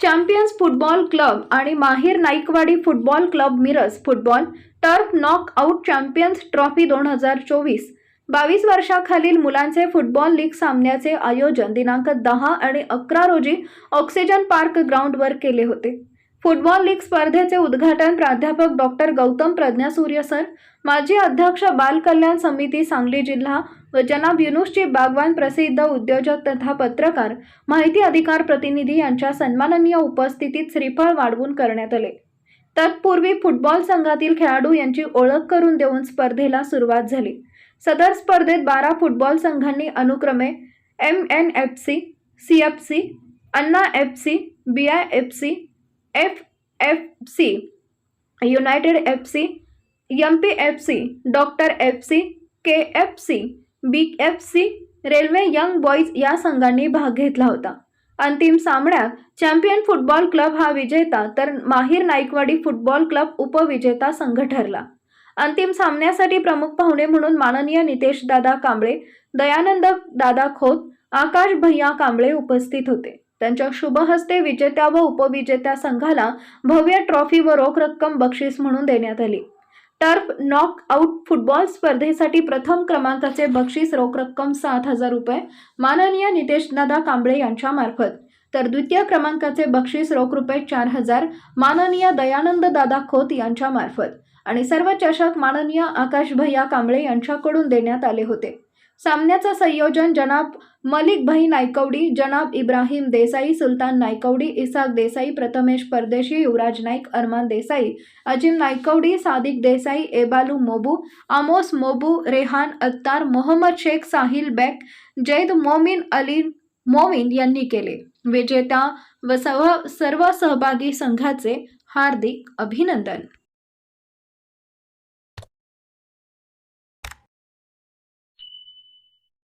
Champions football club आणि Mahir Naikwadi football club Miraj football turf knock out champions trophy दोन हजार चोवीस. बावीस वर्षाखालील मुलांचे फुटबॉल लीग सामन्याचे आयोजन दिनांक दहा आणि अकरा रोजी ऑक्सिजन पार्क ग्राउंडवर केले होते. फुटबॉल लीग स्पर्धेचे उद्घाटन प्राध्यापक डॉक्टर गौतम प्रज्ञासूर्य सर माजी अध्यक्ष बाल कल्याण समिती सांगली जिल्हा व जनाब युनुसची बागवान प्रसिद्ध उद्योजक तथा पत्रकार माहिती अधिकार प्रतिनिधी यांच्या सन्माननीय उपस्थितीत श्रीफळ वाढवून करण्यात आले. तत्पूर्वी फुटबॉल संघातील खेळाडू यांची ओळख करून देऊन स्पर्धेला सुरुवात झाली. सदर स्पर्धेत बारा फुटबॉल संघांनी अनुक्रमे M N F C C F C Anna F C B I F C F F C united F C M P F C doctor F C K F C B F C railway young boys या संघांनी भाग घेतला होता. अंतिम सामन्यात champion football club हा विजेता तर माहीर नाईकवाडी फुटबॉल क्लब उपविजेता संघ ठरला. अंतिम सामन्यासाठी प्रमुख पाहुणे म्हणून माननीय नितेश दादा कांबळे दयानंद दादा खोत आकाश भैया कांबळे उपस्थित होते. त्यांच्या शुभ हस्ते विजेत्या व उपविजेत्या संघाला भव्य ट्रॉफी व रोख रक्कम बक्षीस म्हणून देण्यात आली. टर्फ नॉक आउट फुटबॉल स्पर्धेसाठी प्रथम क्रमांकाचे बक्षीस रोख रक्कम सात हजार रुपये. माननीय नितेश दादा कांबळे यांच्या मार्फत. तर द्वितीय क्रमांकाचे बक्षीस रोख रुपये चार हजार. माननीय दयानंद दादा खोत यांच्या मार्फत. आणि सर्व चषक माननीय आकाश भैया कांबळे यांच्याकडून देण्यात आले होते. सामन्याचं संयोजन जनाब मलिक भाई नायकवडी जनाब इब्राहिम देसाई सुलतान Naikwadi Isak Desai Prathamesh Pardeshi Yuvraj Naik Arman Desai Ajim Naikwadi Sadiq Desai Ebalu Mobu Amos Mobu Rehan Attar Mohammad Shaikh Sahil Baig Zaid Momin Ali Momin यांनी केले. विजेत्या व सर्व सर्व सहभागी संघाचे हार्दिक अभिनंदन.